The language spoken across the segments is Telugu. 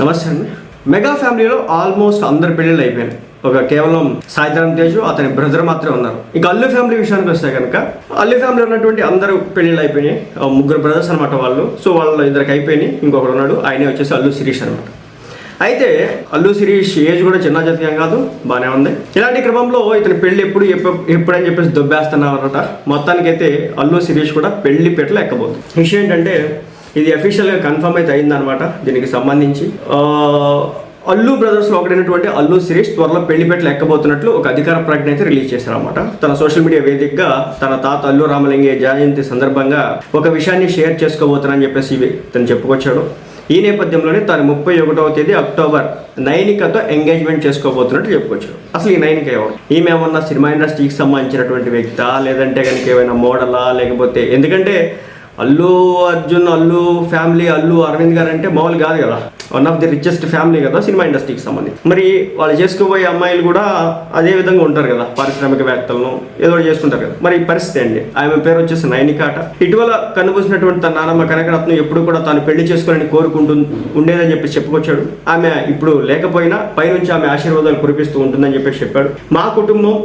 నమస్తే అండి. మెగా ఫ్యామిలీలో ఆల్మోస్ట్ అందరి పెళ్ళిళ్ళు అయిపోయినాయి ఒక కేవలం సాయిధరం తేజు అతని బ్రదర్ మాత్రమే ఉన్నారు. ఇక అల్లు ఫ్యామిలీ విషయానికి వస్తే కనుక అల్లు ఫ్యామిలీ ఉన్నటువంటి అందరూ పెళ్ళిళ్ళు అయిపోయినాయి. ముగ్గురు బ్రదర్స్ అనమాట వాళ్ళు. సో వాళ్ళ ఇద్దరికి అయిపోయినాయి. ఇంకొకడు ఉన్నాడు. ఆయనే వచ్చేసి అల్లు శిరీష్ అనమాట అయితే అల్లు శిరీష్ ఏజ్ కూడా చిన్న జాతీయం కాదు. బాగానే ఉంది. ఇలాంటి క్రమంలో ఇతని పెళ్ళి ఎప్పుడు ఎప్పుడని చెప్పేసి దొబ్బేస్తున్నారట మొత్తానికైతే అల్లు శిరీష్ కూడా పెళ్ళి పెట్ల ఎక్కబోతుంది విషయం ఏంటంటే ఇది అఫీషియల్గా కన్ఫర్మ్ అయితే అయిందనమాట దీనికి సంబంధించి. అల్లు బ్రదర్స్లో ఒకటైనటువంటి అల్లు శిరీష్ త్వరలో పెళ్ళి పెట్ల ఎక్కబోతున్నట్లు ఒక అధికార ప్రకటన అయితే రిలీజ్ చేశారన్నమాట. తన సోషల్ మీడియా వేదికగా తన తాత అల్లు రామలింగే జయంతి సందర్భంగా ఒక విషయాన్ని షేర్ చేసుకోబోతున్నానని చెప్పేసి ఇవి తను చెప్పుకొచ్చాడు. ఈ నేపథ్యంలోనే తాను ముప్పై ఒకటవ తేదీ అక్టోబర్ నైనికతో ఎంగేజ్మెంట్ చేసుకోబోతున్నట్టు చెప్పుకోవచ్చు అసలు ఈ నైనిక ఎవరు? ఈమె ఏమన్నా సినిమా ఇండస్ట్రీకి సంబంధించినటువంటి వ్యక్తా? లేదంటే కనుక ఏమైనా మోడలా లేకపోతే ఎందుకంటే అల్లు అర్జున్ అల్లు ఫ్యామిలీ అల్లు అరవింద్ గారు అంటే మామూలు కాదు కదా. One of the richest family కదా సినిమా ఇండస్ట్రీకి సంబంధించి. మరి వాళ్ళు చేసుకోబోయే అమ్మాయిలు కూడా అదే విధంగా ఉంటారు కదా పారిశ్రామికవేత్తలను ఏదో ఒకటి చేసుకుంటారు కదా. మరి ఈ పరిస్థితి అండి ఆమె పేరు వచ్చేసి నైనికాట. ఇటీవల కనుబూసినటువంటి తన నానమ్మ కనకరత్నం ఎప్పుడు కూడా తాను పెళ్ళి చేసుకోవాలని కోరుకుంటు ఉండేదని చెప్పి చెప్పుకొచ్చాడు. ఆమె ఇప్పుడు లేకపోయినా పైనుంచి ఆమె ఆశీర్వాదాలు కురిపిస్తూ ఉంటుందని చెప్పేసి చెప్పాడు. మా కుటుంబం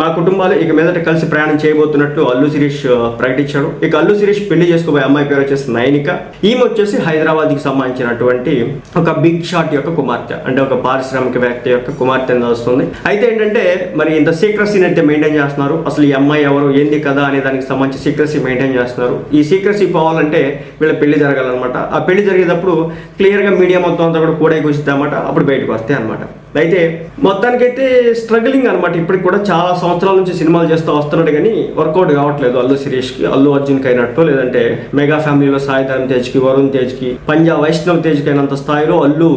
మా కుటుంబాలు ఇక మీదట కలిసి ప్రయాణం చేయబోతున్నట్లు అల్లు శిరీష్ ప్రకటించాడు. ఇక అల్లు శిరీష్ పెళ్ళి చేసుకోబోయే అమ్మాయి పేరు వచ్చేసి నైనిక ఈమె వచ్చేసి హైదరాబాద్కి సంబంధించినటువంటి ఒక బిగ్ షాట్ యొక్క కుమార్తె అంటే ఒక పారిశ్రామిక వ్యక్తి యొక్క కుమార్తె వస్తుంది అయితే ఏంటంటే మరి ఇంత సీక్రసీని అయితే మెయింటైన్ చేస్తున్నారు. అసలు ఈ అమ్మాయి ఎవరు ఏంది కదా అనే దానికి సంబంధించి సీక్రసీ మెయింటైన్ చేస్తున్నారు. ఈ సీక్రసీ పోవాలంటే వీళ్ళ పెళ్ళి జరగాలన్నమాట. ఆ పెళ్ళి జరిగేటప్పుడు క్లియర్గా మీడియా మొత్తం అంతా కూడా కూడా కూర్చుద్దామట అప్పుడు బయటకు వస్తాయి అనమాట అయితే మొత్తానికైతే స్ట్రగ్లింగ్ అనమాట ఇప్పటికి కూడా చాలా సంవత్సరాల నుంచి సినిమాలు చేస్తూ వస్తున్నాడు కానీ వర్కౌట్ కావట్లేదు అల్లు శిరీష్కి అల్లు అర్జున్కి అయినట్టు లేదంటే మెగా ఫ్యామిలీలో సాయి ధరమ్ తేజ్కి వరుణ్ తేజ్కి పంజాబ్ వైష్ణవ్ తేజ్కి అయినంత స్థాయిలో అల్లు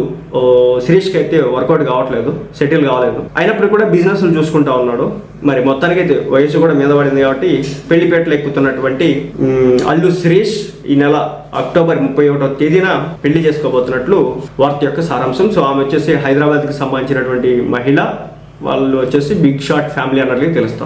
శిరీష్కి అయితే వర్కౌట్ కావట్లేదు సెటిల్ కావలేదు అయినప్పుడు కూడా బిజినెస్ చూసుకుంటా ఉన్నాడు. మరి మొత్తానికి అయితే వయసు కూడా మీద పడింది కాబట్టి పెళ్ళిపేటలు ఎక్కుతున్నటువంటి అల్లు శిరీష్ ఈ నెల అక్టోబర్ ముప్పై ఒకటో తేదీన పెళ్ళి చేసుకోబోతున్నట్లు వార్త యొక్క సారాంశం. సో ఆమె వచ్చేసి హైదరాబాద్కి సంబంధించినటువంటి మహిళ. వాళ్ళు వచ్చేసి బిగ్ షాట్ ఫ్యామిలీ అన్నట్లుగా తెలుస్తుంది.